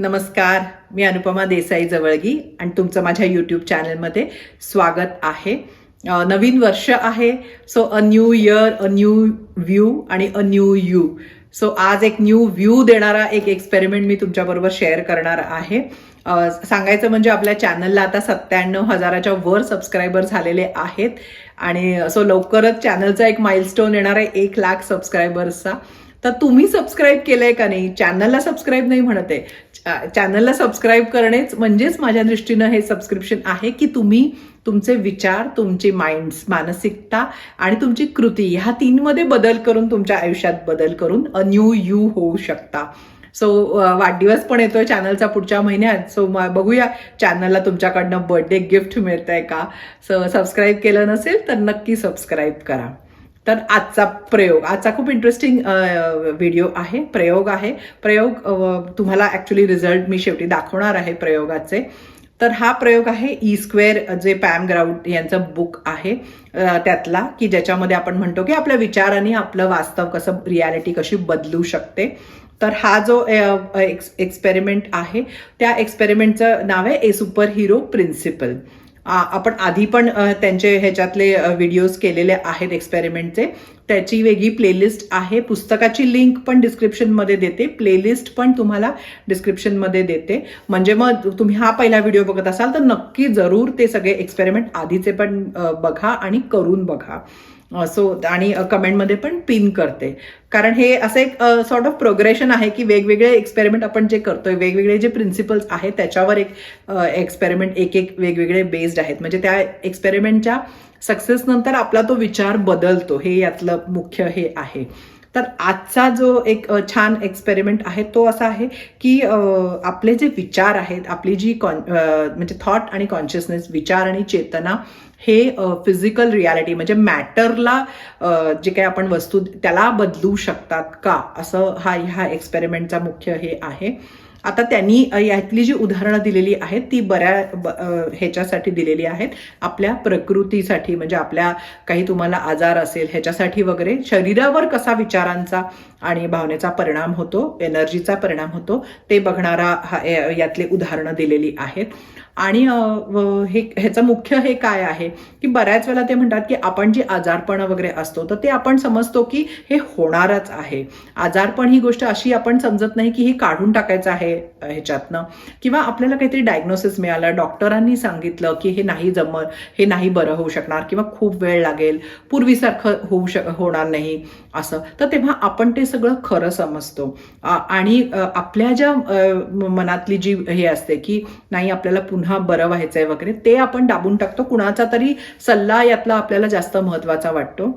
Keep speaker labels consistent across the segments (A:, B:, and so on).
A: नमस्कार मी अनुपमा देसाई जवळगी आणि तुमचं माझ्या यूट्यूब चॅनलमध्ये स्वागत आहे. नवीन वर्ष आहे so a new year a new view आणि अ न्यू यू सो आज एक न्यू व्ह्यू देणारा एक एक्सपेरिमेंट मी तुमच्याबरोबर शेअर करणार आहे. सांगायचं म्हणजे आपल्या चॅनलला आता सत्त्याण्णव हजाराच्या वर सबस्क्रायबर झालेले आहेत आणि सो लवकरच चॅनलचा एक माइलस्टोन येणार आहे एक लाख सबस्क्रायबर्सचा तर तुम्ही सबस्क्राईब केलंय का नाही? चॅनलला सबस्क्राईब नाही म्हणते चॅनलला सबस्क्राईब करणेच म्हणजेच माझ्या दृष्टीनं हे सबस्क्रिप्शन आहे की तुम्ही तुमचे विचार तुमची माइंड्स मानसिकता आणि तुमची कृती ह्या तीनमध्ये बदल करून तुमच्या आयुष्यात बदल करून अ न्यू यू होऊ शकता. सो वाढदिवस पण येतोय चॅनलचा पुढच्या महिन्यात. सो बघूया चॅनलला तुमच्याकडनं बर्थडे गिफ्ट मिळतंय का? सो सबस्क्राईब केलं नसेल तर नक्की सबस्क्राईब करा. तर आजचा प्रयोग आजचा खूप इंटरेस्टिंग व्हिडिओ आहे प्रयोग आहे. प्रयोग तुम्हाला ॲक्च्युली रिझल्ट मी शेवटी दाखवणार आहे प्रयोगाचे. तर हा प्रयोग आहे ई स्क्वेअर जे पॅम ग्राउंड यांचं बुक आहे. त्यातला की ज्याच्यामध्ये आपण म्हणतो की आपल्या विचारांनी आपलं वास्तव कसं रियालिटी कशी बदलू शकते. तर हा जो एक्स एक्सपेरिमेंट आहे त्या एक्सपेरिमेंटचं नाव आहे ए सुपर हिरो प्रिन्सिपल आपण आधी पण त्यांचे ह्याच्यातले व्हिडिओज केलेले आहेत एक्सपेरिमेंटचे त्याची वेगळी प्लेलिस्ट आहे. पुस्तकाची लिंक पण डिस्क्रिप्शनमध्ये देते. प्लेलिस्ट पण तुम्हाला डिस्क्रिप्शनमध्ये देते. म्हणजे मग तुम्ही हा पहिला व्हिडिओ बघत असाल तर नक्की जरूर ते सगळे एक्सपेरिमेंट आधीचे पण बघा आणि करून बघा. सो आणि कमेंटमध्ये पण पिन करते. कारण हे असं एक सॉर्ट ऑफ प्रोग्रेशन आहे की वेगवेगळे एक्सपेरिमेंट आपण जे करतोय वेगवेगळे जे प्रिन्सिपल्स आहेत त्याच्यावर एक एक्सपेरिमेंट एक एक वेगवेगळे बेस्ड आहेत. म्हणजे त्या एक्सपेरिमेंटच्या सक्सेसनंतर आपला तो विचार बदलतो. हे यातलं मुख्य हे आहे. तर आजचा जो एक छान एक्सपेरिमेंट आहे तो असा आहे की आपले जे विचार आहेत आपली जी कॉन म्हणजे थॉट आणि कॉन्शियसनेस विचार आणि चेतना हे फिजिकल रियालिटी म्हणजे मॅटरला जे काही आपण वस्तू त्याला बदलू शकतात का? असं हा ह्या एक्सपेरिमेंटचा मुख्य हे आहे. आता त्यांनी यातली जी उदाहरणं दिलेली आहेत ती बऱ्या ह्याच्यासाठी दिलेली आहेत. आपल्या प्रकृतीसाठी म्हणजे आपल्या काही तुम्हाला आजार असेल ह्याच्यासाठी वगैरे शरीरावर कसा विचारांचा आणि भावनेचा परिणाम होतो एनर्जीचा परिणाम होतो ते बघणारा हा यातले उदाहरणं दिलेली आहेत. आणि हे ह्याचं मुख्य हे काय आहे? की बऱ्याच वेळेला ते म्हणतात की आपण जी आजारपण वगैरे असतो तर ते आपण समजतो की हे होणारच आहे. आजारपण ही गोष्ट अशी आपण समजत नाही की ही काढून टाकायचं आहे. ह्याच्यातनं. किंवा आपल्याला काहीतरी डायग्नोसिस मिळालं डॉक्टरांनी सांगितलं की हे नाही जमत हे नाही बरं होऊ शकणार किंवा खूप वेळ लागेल पूर्वीसारखं होऊ शक होणार नाही असं. तर तेव्हा आपण ते सगळं खरं समजतो. आणि आपल्या ज्या मनातली जी हे असते की नाही आपल्याला पुन्हा बरं व्हायचं आहे वगैरे ते आपण दाबून टाकतो. कुणाचा तरी सल्ला यातला आपल्याला जास्त महत्त्वाचा वाटतो.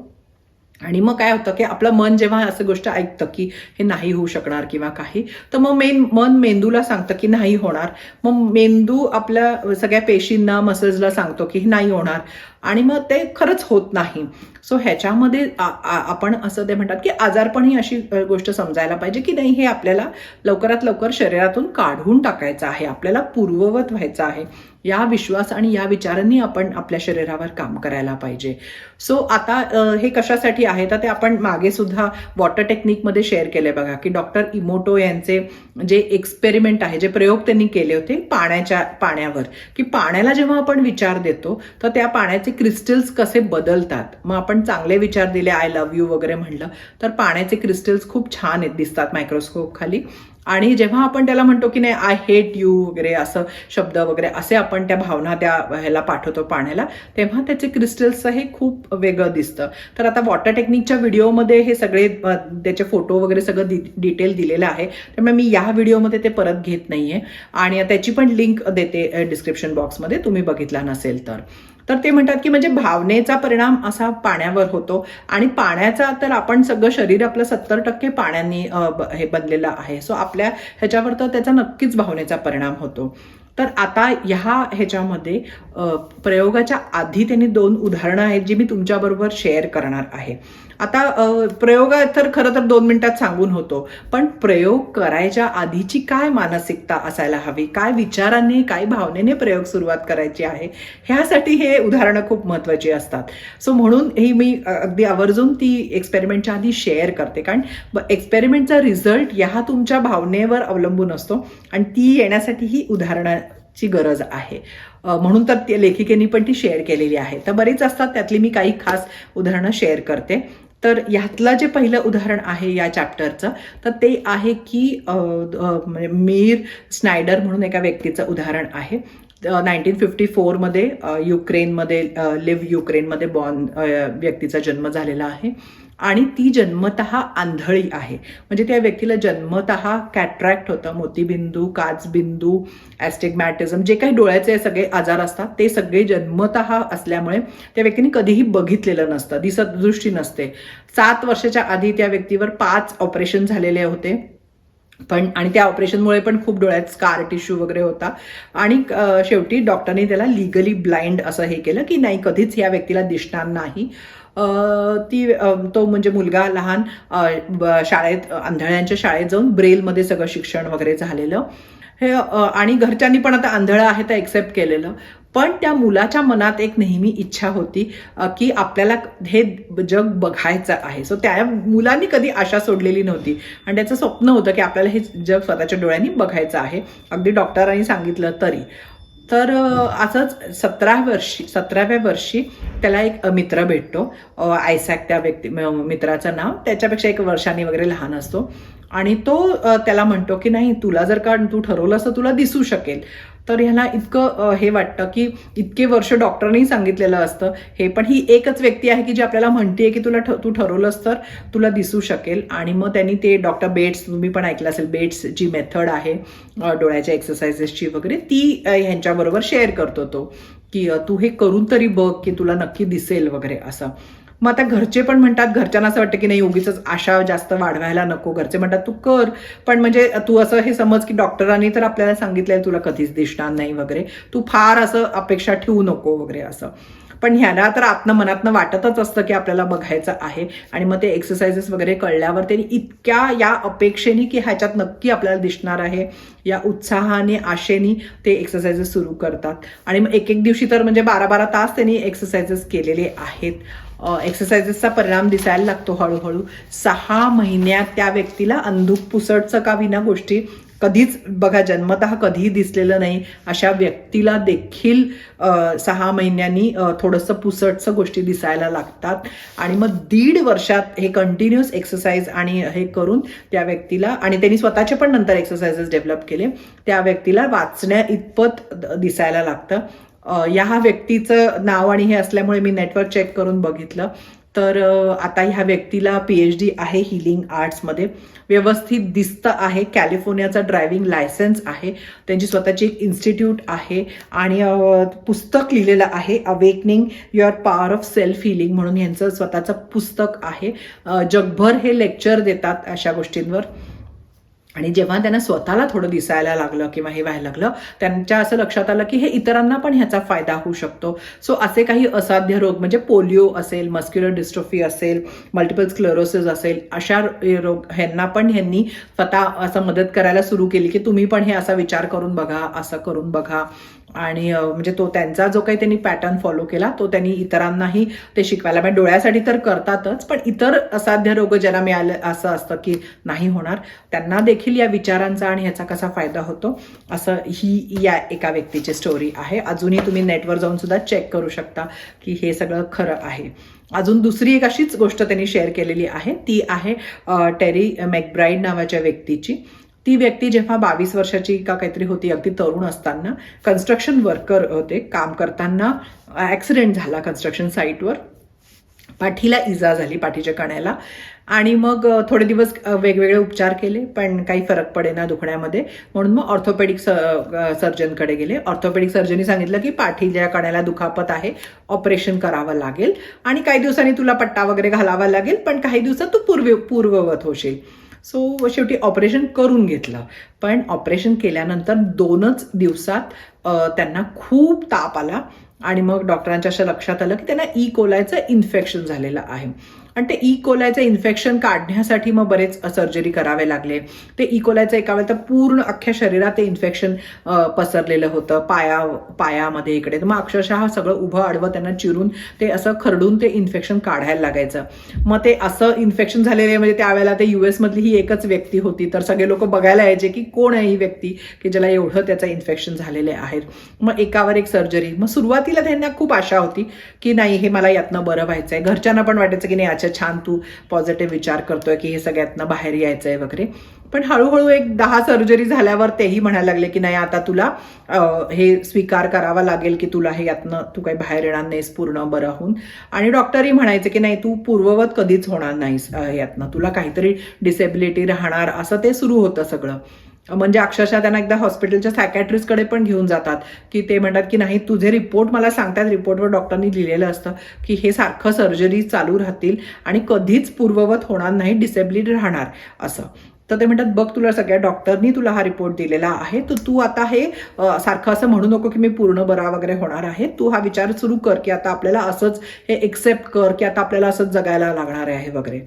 A: आणि मग काय होतं की आपलं मन जेव्हा असं गोष्ट ऐकतं की हे नाही होऊ शकणार किंवा काही तर मग मेन मन मेंदूला सांगतं की नाही होणार. मग मेंदू आपल्या सगळ्या पेशींना मसल्सला सांगतो की नाही होणार. आणि मग ते खरंच होत नाही. सो ह्याच्यामध्ये आपण असं ते म्हणतात की आजारपण ही अशी गोष्ट समजायला पाहिजे की नाही हे आपल्याला लवकरात लवकर शरीरातून काढून टाकायचं आहे. आपल्याला पूर्ववत व्हायचं आहे. या विश्वास आणि या विचारांनी आपण आपल्या शरीरावर काम करायला पाहिजे. सो आता हे कशासाठी आहे? तर ते आपण मागे सुद्धा वॉटर टेक्निकमध्ये शेअर केले बघा की डॉक्टर इमोटो यांचे जे एक्सपेरिमेंट आहे जे प्रयोग त्यांनी केले होते पाण्याच्या पाण्यावर. की पाण्याला जेव्हा आपण विचार देतो तर त्या पाण्याचे क्रिस्टल्स कसे बदलतात? मग आपण चांगले विचार दिले आय लव्ह यू वगैरे म्हणलं तर पाण्याचे क्रिस्टल्स खूप छान आहेत दिसतात मायक्रोस्कोप खाली. आणि जेव्हा आपण त्याला म्हणतो की नाही आय हेट यू वगैरे असं शब्द वगैरे असे आपण त्या भावना त्या ह्याला पाठवतो पाण्याला तेव्हा त्याचे क्रिस्टल्स हे खूप वेगळं दिसतं. तर आता वॉटर टेक्निकच्या व्हिडिओमध्ये हे सगळे त्याचे फोटो वगैरे सगळं डि डिटेल दिलेलं आहे. त्यामुळे मी या व्हिडिओमध्ये ते परत घेत नाहीये. आणि त्याची पण लिंक देते डिस्क्रिप्शन बॉक्समध्ये तुम्ही बघितला नसेल तर. तर ते म्हणतात की म्हणजे भावनेचा परिणाम असा पाण्यावर होतो. आणि पाण्याचा तर आपण सगळं शरीर आपलं सत्तर टक्के पाण्याने हे बनलेलं आहे. सो आपल्या ह्याच्यावर तर त्याचा नक्कीच भावनेचा परिणाम होतो. तर आता ह्या ह्याच्यामध्ये प्रयोगाच्या आधी त्यांनी दोन उदाहरणं आहेत जी मी तुमच्याबरोबर शेअर करणार आहे. आता प्रयोग तर खरं तर दोन मिनिटात सांगून होतो. पण प्रयोग करायच्या आधीची काय मानसिकता असायला हवी? काय विचाराने काय भावनेने प्रयोग सुरुवात करायची आहे? ह्यासाठी हे उदाहरणं खूप महत्वाची असतात. सो म्हणून ही मी अगदी आवर्जून ती एक्सपेरिमेंटच्या आधी शेअर करते. कारण एक्सपेरिमेंटचा रिझल्ट ह्या तुमच्या भावनेवर अवलंबून असतो आणि ती येण्यासाठी ही उदाहरणाची गरज आहे. म्हणून तर ते लेखिकेनी पण ती शेअर केलेली आहे. तर बरीच असतात त्यातली मी काही खास उदाहरणं शेअर करते. तर ह्यातलं जे पहिलं उदाहरण आहे या चॅप्टरचं तर ते आहे की म्हणजे मीर स्नायडर म्हणून एका व्यक्तीचं उदाहरण आहे. नाईन्टीन फिफ्टी फोरमध्ये युक्रेनमध्ये लिव्ह युक्रेनमध्ये बॉर्न व्यक्तीचा जन्म झालेला आहे. आणि ती जन्मतः आंधळी आहे. म्हणजे त्या व्यक्तीला जन्मतः कॅट्रॅक्ट होतं. मोतीबिंदू काचबिंदू ॲस्टिगमॅटिझम जे काही डोळ्याचे सगळे आजार असतात ते सगळे जन्मतः असल्यामुळे त्या व्यक्तीने कधीही बघितलेलं नसतं. दिसत दृष्टी नसते. सात वर्षाच्या आधी त्या व्यक्तीवर पाच ऑपरेशन झालेले होते. पण आणि त्या ऑपरेशनमुळे पण खूप डोळ्यात स्कार टिश्यू वगैरे होता. आणि शेवटी डॉक्टरने त्याला लिगली ब्लाइंड असं हे केलं की नाही कधीच या व्यक्तीला दिसणार नाही. ती तो म्हणजे मुलगा लहान ब- शाळेत आंधळ्यांच्या शाळेत जाऊन ब्रेलमध्ये सगळं शिक्षण वगैरे झालेलं. हे आणि घरच्यांनी पण आता आंधळं आहे तर एक्सेप्ट केलेलं. पण त्या मुलाच्या मनात एक नेहमी इच्छा होती की आपल्याला हे जग बघायचं आहे. सो त्या मुलांनी कधी आशा सोडलेली नव्हती. आणि त्याचं स्वप्न होतं की आपल्याला हे जग स्वतःच्या डोळ्यांनी बघायचं आहे. अगदी डॉक्टरांनी सांगितलं तरी. तर असंच सतरा वर्षी सतराव्या वर्षी त्याला एक मित्र भेटतो. आयसॅक त्या व्यक्ती मित्राचं नाव. त्याच्यापेक्षा एक वर्षांनी वगैरे लहान असतो. आणि तो त्याला म्हणतो की नाही तुला जर का तू ठरवलं असं तुला दिसू शकेल. तर ह्याला इतकं हे वाटतं की इतके वर्ष डॉक्टरनी सांगितलेलं असतं. हे पण ही एकच व्यक्ती आहे की जी आपल्याला म्हणते की तुला तू ठरवलंस तर तुला दिसू शकेल. आणि मग त्यांनी ते डॉक्टर बेट्स तुम्ही पण ऐकलं असेल बेट्स जी मेथड आहे डोळ्याच्या एक्सरसाइजेसची वगैरे ती अ, ह्यांच्याबरोबर शेअर करतो तो की तू हे करून तरी बघ की तुला नक्की दिसेल वगैरे असं. मग आता घरचे पण म्हणतात घरच्यांना असं वाटतं की नाही उगीच आशा जास्त वाढवायला नको घरचे म्हणतात तू कर. पण म्हणजे तू असं हे समज की डॉक्टरांनी तर आपल्याला सांगितलंय तुला कधीच दिसणार नाही वगैरे. तू फार असं अपेक्षा ठेवू नको वगैरे असं. पण ह्याला तर आतनं मनातनं वाटतच असतं की आपल्याला बघायचं आहे. आणि मग ते एक्सरसाइजेस वगैरे कळल्यावर त्यांनी इतक्या या अपेक्षेने की ह्याच्यात नक्की आपल्याला दिसणार आहे. या उत्साहाने आशेने ते एक्सरसाइजेस सुरू करतात. आणि मग एक एक दिवशी तर म्हणजे बारा बारा तास त्यांनी एक्सरसाइजेस केलेले आहेत. एक्सरसाइजेसचा परिणाम दिसायला लागतो हळूहळू. सहा महिन्यात त्या व्यक्तीला अंधुक पुसटचं का विना गोष्टी कधीच बघा जन्मतः कधीही दिसलेलं नाही. अशा व्यक्तीला देखील सहा महिन्यांनी थोडंसं पुसटचं गोष्टी दिसायला लागतात. आणि मग दीड वर्षात हे कंटिन्युअस एक्सरसाइज आणि हे करून त्या व्यक्तीला आणि त्यांनी स्वतःचे पण नंतर एक्सरसाइजेस डेव्हलप केले. त्या व्यक्तीला वाचण्या इतपत दिसायला लागतं. या व्यक्तीचं नाव आणि हे असल्यामुळे मी नेटवर्क चेक करून बघितलं. तर आता ह्या व्यक्तीला पी एच डी आहे हिलिंग आर्ट्समध्ये व्यवस्थित दिसतं आहे. कॅलिफोर्नियाचा ड्रायव्हिंग लायसन्स आहे. त्यांची स्वतःची एक इन्स्टिट्यूट आहे. आणि पुस्तक लिहिलेलं आहे. Awakening your power of self healing म्हणून यांचं स्वतःचं पुस्तक आहे. जगभर हे लेक्चर देतात अशा गोष्टींवर. आणि जेव्हा त्यांना स्वतःला थोडं दिसायला लागलं किंवा हे व्हायला लागलं त्यांच्या असं लक्षात आलं की हे इतरांना पण ह्याचा फायदा होऊ शकतो. सो असे काही असाध्य रोग म्हणजे पोलिओ असेल मस्क्युलर डिस्ट्रोफी असेल मल्टिपल स्क्लेरोसिस असेल अशा रोग ह्यांना पण ह्यांनी स्वतः असं मदत करायला सुरू केली की तुम्ही पण हे असा विचार करून बघा असं करून बघा. आणि म्हणजे तो त्यांचा जो काही त्यांनी पॅटर्न फॉलो केला तो त्यांनी इतरांनाही ते शिकवायला म्हणजे डोळ्यासाठी तर करतातच पण इतर असाध्य रोग ज्यांना मिळाले असं असतं की नाही होणार त्यांना देखील या विचारांचा आणि ह्याचा कसा फायदा होतो असं ही या एका व्यक्तीची स्टोरी आहे. अजूनही तुम्ही नेटवर जाऊन सुद्धा चेक करू शकता की हे सगळं खरं आहे. अजून दुसरी एक अशीच गोष्ट त्यांनी शेअर केलेली आहे ती आहे टेरी मॅकब्राईड नावाच्या व्यक्तीची. ती व्यक्ती जेव्हा बावीस वर्षाची का काहीतरी होती अगदी तरुण असताना कन्स्ट्रक्शन वर्कर होते काम करताना ॲक्सिडेंट झाला कन्स्ट्रक्शन साईटवर पाठीला इजा झाली पाठीच्या कण्याला. आणि मग थोडे दिवस वेगवेगळे उपचार केले पण काही फरक पडेना दुखण्यामध्ये. म्हणून मग ऑर्थोपेडिक सर्जनकडे गेले. ऑर्थोपेडिक सर्जननी सांगितलं की पाठीच्या कण्याला दुखापत आहे ऑपरेशन करावं लागेल. आणि काही दिवसांनी तुला पट्टा वगैरे घालावा लागेल पण काही दिवसात तू पूर्व पूर्ववत होशील. सो शेवटी ऑपरेशन करून घेतलं. पण ऑपरेशन केल्यानंतर दोनच दिवसात त्यांना खूप ताप आला. आणि मग डॉक्टरांच्या अशा लक्षात आलं की त्यांना ई कोलायचं इन्फेक्शन झालेलं आहे. आणि ते e. इकोलायचं इन्फेक्शन काढण्यासाठी मग बरेच सर्जरी करावे लागले. ते e. इकोलायचं एका वेळेला तर पूर्ण अख्ख्या शरीरात ते इन्फेक्शन पसरलेलं होतं. पाया पायामध्ये इकडे. तर मग अक्षरशः सगळं उभं आडवं त्यांना चिरून ते असं खरडून ते इन्फेक्शन काढायला लागायचं. मग ते असं इन्फेक्शन झालेले म्हणजे त्यावेळेला ते युएसमधली ही एकच व्यक्ती होती. तर सगळे लोक बघायला यायचे की कोण आहे ही व्यक्ती की ज्याला एवढं त्याचं इन्फेक्शन झालेले आहेत मग एकावर एक सर्जरी मग सुरुवातीला त्यांना खूप आशा होती की नाही हे मला यातनं बरं व्हायचं आहे घरच्यांना पण वाटायचं की नाही अच्छा छान तू पॉझिटिव्ह विचार करतोय की हे सगळ्यातनं बाहेर यायचंय वगैरे. पण हळूहळू एक दहा सर्जरी झाल्यावर तेही म्हणायला लागले की नाही आता तुला हे स्वीकार करावा लागेल की तुला हे यातनं तू काही बाहेर येणार नाहीस पूर्ण बरं होऊन. आणि डॉक्टरही म्हणायचे की नाही तू पूर्ववत कधीच होणार नाहीस यातनं. तुला काहीतरी डिसेबिलिटी राहणार असं ते सुरू होतं सगळं. म्हणजे अक्षरशः त्यांना एकदा हॉस्पिटलच्या सायकॅट्रिस्टकडे पण घेऊन जातात. की ते म्हणतात की नाही तुझे रिपोर्ट मला सांगतात. रिपोर्टवर डॉक्टरनी लिहिलेलं असतं की हे सारखं सर्जरी चालू राहतील आणि कधीच पूर्ववत होणार नाही डिसेबिलिटी राहणार. असं. तर ते म्हणतात बघ तुला सगळ्या डॉक्टरनी तुला हा रिपोर्ट दिलेला आहे तर तू आता हे सारखं असं म्हणू नको की मी पूर्ण बरा वगैरे होणार आहे. तू हा विचार सुरू कर की आता आपल्याला असंच हे एक्सेप्ट कर की आता आपल्याला असंच जगायला लागणार आहे वगैरे.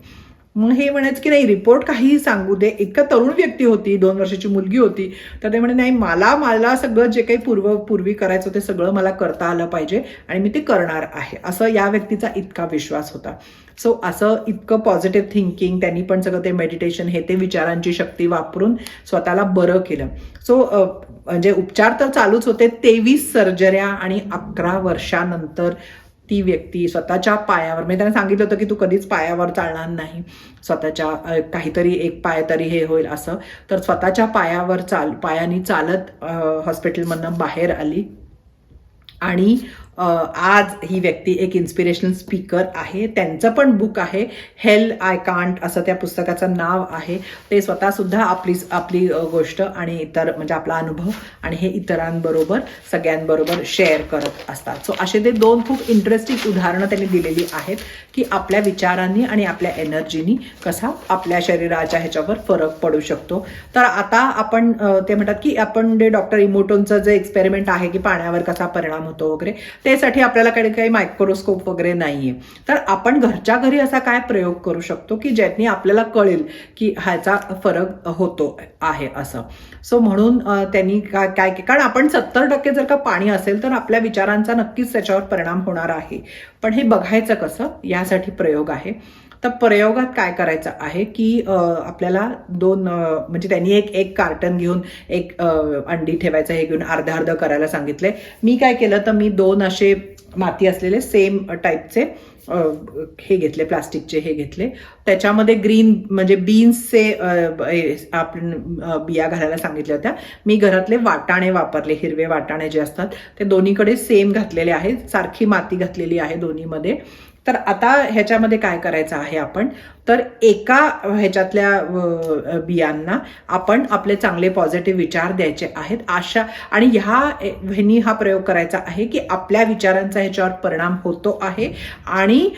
A: मग हे म्हणायचं की नाही रिपोर्ट काहीही सांगू दे. एका तरुण व्यक्ती होती दोन वर्षाची मुलगी होती. तर ते म्हणे नाही मला मला सगळं जे काही पूर्व पूर्वी करायचं ते सगळं मला करता आलं पाहिजे आणि मी ते करणार आहे. असं या व्यक्तीचा इतका विश्वास होता. सो असं इतकं पॉझिटिव्ह थिंकिंग त्यांनी पण सगळं ते मेडिटेशन हे ते विचारांची शक्ती वापरून स्वतःला बरं केलं. सो म्हणजे उपचार तर चालूच होते. तेवीस सर्जऱ्या आणि अकरा वर्षानंतर ती व्यक्ती स्वतःच्या पायावर म्हणजे त्यांना सांगितलं होतं की तू कधीच पायावर चालणार नाही. स्वतःच्या काहीतरी एक पाय तरी हे होईल असं. तर स्वतःच्या पायावर चाल पायानी चालत हॉस्पिटलमधनं बाहेर आली. आणि आज ही व्यक्ती एक इन्स्पिरेशनल स्पीकर आहे. त्यांचं पण बुक आहे हेल आय कांट असं त्या पुस्तकाचं नाव आहे. ते स्वतः सुद्धा आपली आपली गोष्ट आणि इतर म्हणजे आपला अनुभव आणि हे इतरांबरोबर सगळ्यांबरोबर शेअर करत असतात. सो असे ते दोन खूप इंटरेस्टिंग उदाहरणं त्यांनी दिलेली आहेत की आपल्या विचारांनी आणि आपल्या एनर्जीनी कसा आपल्या शरीराच्या ह्याच्यावर फरक पडू शकतो. तर आता आपण ते म्हणतात की आपण जे डॉक्टर इमोटोनचं जे एक्सपेरिमेंट आहे की पाण्यावर कसा परिणाम होतो वगैरे त्यासाठी आपल्याला काही काही मायक्रोस्कोप वगैरे नाहीये. तर आपण घरच्या घरी असा काय प्रयोग करू शकतो की ज्यांनी आपल्याला कळेल की ह्याचा फरक होतो आहे असं. सो म्हणून त्यांनी काय काय कारण आपण सत्तर टक्के जर का पाणी असेल तर आपल्या विचारांचा नक्कीच त्याच्यावर परिणाम होणार आहे. पण हे बघायचं कसं? यासाठी प्रयोग आहे. तर प्रयोगात काय करायचं आहे की आपल्याला दोन म्हणजे त्यांनी एक एक कार्टन घेऊन एक अंडी ठेवायचं हे घेऊन अर्ध अर्ध करायला सांगितले. मी काय केलं तर मी दोन असे माती असलेले सेम टाईपचे हे घेतले प्लास्टिकचे हे घेतले. त्याच्यामध्ये ग्रीन म्हणजे बीन्सचे आपण बिया घालायला सांगितल्या होत्या. मी घरातले वाटाणे वापरले हिरवे वाटाणे जे असतात ते दोन्हीकडे सेम घातलेले आहेत. सारखी माती घातलेली आहे दोन्हीमध्ये. तर आता ह्याच्यामध्ये काय करायचं आहे आपण? तर एका ह्याच्यातल्या बियांना आपण आपले चांगले पॉझिटिव्ह विचार द्यायचे आहेत. आशा आणि ह्या ह्यांनी हा प्रयोग करायचा आहे की आपल्या विचारांचा ह्याच्यावर परिणाम होतो आहे आणि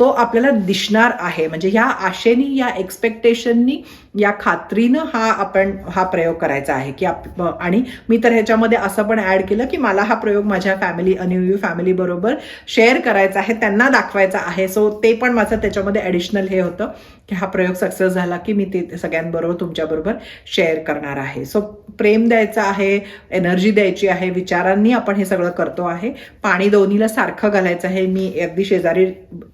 A: तो आपल्याला दिसणार आहे. म्हणजे ह्या आशेनी या एक्सपेक्टेशननी या खात्रीनं हा आपण हा प्रयोग करायचा आहे की आप आणि मी तर ह्याच्यामध्ये असं पण ऍड केलं की मला हा प्रयोग माझ्या फॅमिली अनिव्यू फॅमिली बरोबर शेअर करायचा आहे त्यांना दाखवायचा आहे. सो ते पण माझं त्याच्यामध्ये ॲडिशनल हे होतं. की हा प्रयोग सक्सेस झाला की मी ते सगळ्यांबरोबर तुमच्याबरोबर शेअर करणार आहे. सो प्रेम द्यायचं आहे एनर्जी द्यायची आहे विचारांनी आपण हे सगळं करतो आहे. पाणी दोन्हीला सारखं घालायचं आहे. मी अगदी शेजारी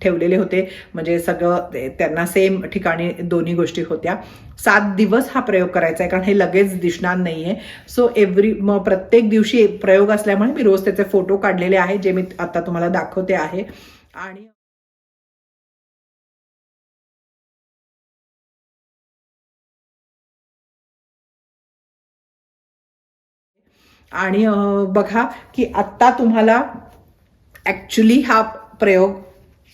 A: ठेवलेले होते म्हणजे सगळं ते- त्यांना सेम ठिकाणी दोन्ही गोष्टी होत्या. सात दिवस हा प्रयोग करायचा आहे कारण हे लगेच दिसणार नाहीये. सो एव्हरी मग प्रत्येक दिवशी प्रयोग असल्यामुळे मी रोज त्याचे फोटो काढलेले आहे जे मी आता तुम्हाला दाखवते आहे. आणि आणि बघा की आत्ता तुम्हाला ॲक्च्युली हा प्रयोग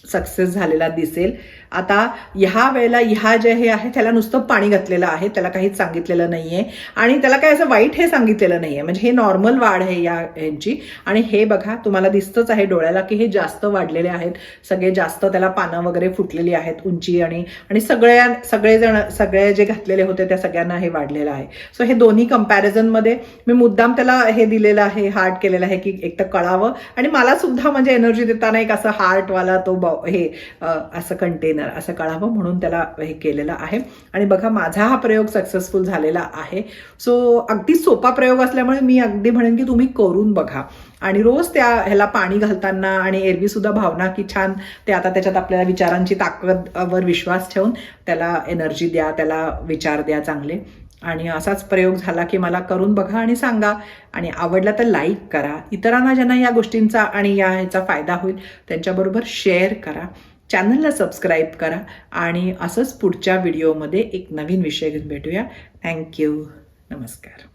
A: सक्सेस झालेला दिसेल. आता ह्या वेळेला ह्या जे हे आहे त्याला नुसतं पाणी घातलेलं आहे त्याला काहीच सांगितलेलं नाहीये. आणि त्याला काय असं वाईट हे सांगितलेलं नाहीये. म्हणजे हे नॉर्मल वाढ आहे या ह्यांची आणि हे बघा तुम्हाला दिसतंच आहे डोळ्याला की हे जास्त वाढलेले आहेत. सगळे जास्त त्याला पानं वगैरे फुटलेली आहेत उंची आणि आणि सगळ्या सगळेजण सगळे जे घातलेले होते त्या सगळ्यांना हे वाढलेलं आहे. सो हे दोन्ही कम्पॅरिझनमध्ये मी मुद्दाम त्याला हे दिलेलं आहे हार्ट केलेलं आहे की एक तर कळावं. आणि मला सुद्धा म्हणजे एनर्जी देताना एक असं हार्टवाला तो बॉ हे असं कंटेनर असं कळावं म्हणून त्याला हे केलेलं आहे. आणि बघा माझा हा प्रयोग सक्सेसफुल झालेला आहे. सो अगदी सोपा प्रयोग असल्यामुळे मी अगदी म्हणेन की तुम्ही करून बघा. आणि रोज त्या ह्याला पाणी घालताना आणि एरवी सुद्धा भावना की छान ते आता त्याच्यात आपल्याला विचारांची ताकदवर विश्वास ठेवून त्याला एनर्जी द्या त्याला विचार द्या चांगले. आणि असाच प्रयोग झाला की मला करून बघा आणि सांगा. आणि आवडला तर लाईक करा. इतरांना ज्यांना या गोष्टींचा आणि या ह्याचा फायदा होईल त्यांच्याबरोबर शेअर करा. चॅनलला सबस्क्राईब करा. आणि असंच पुढच्या व्हिडिओमध्ये एक नवीन विषय घेऊन भेटूया. थँक्यू नमस्कार.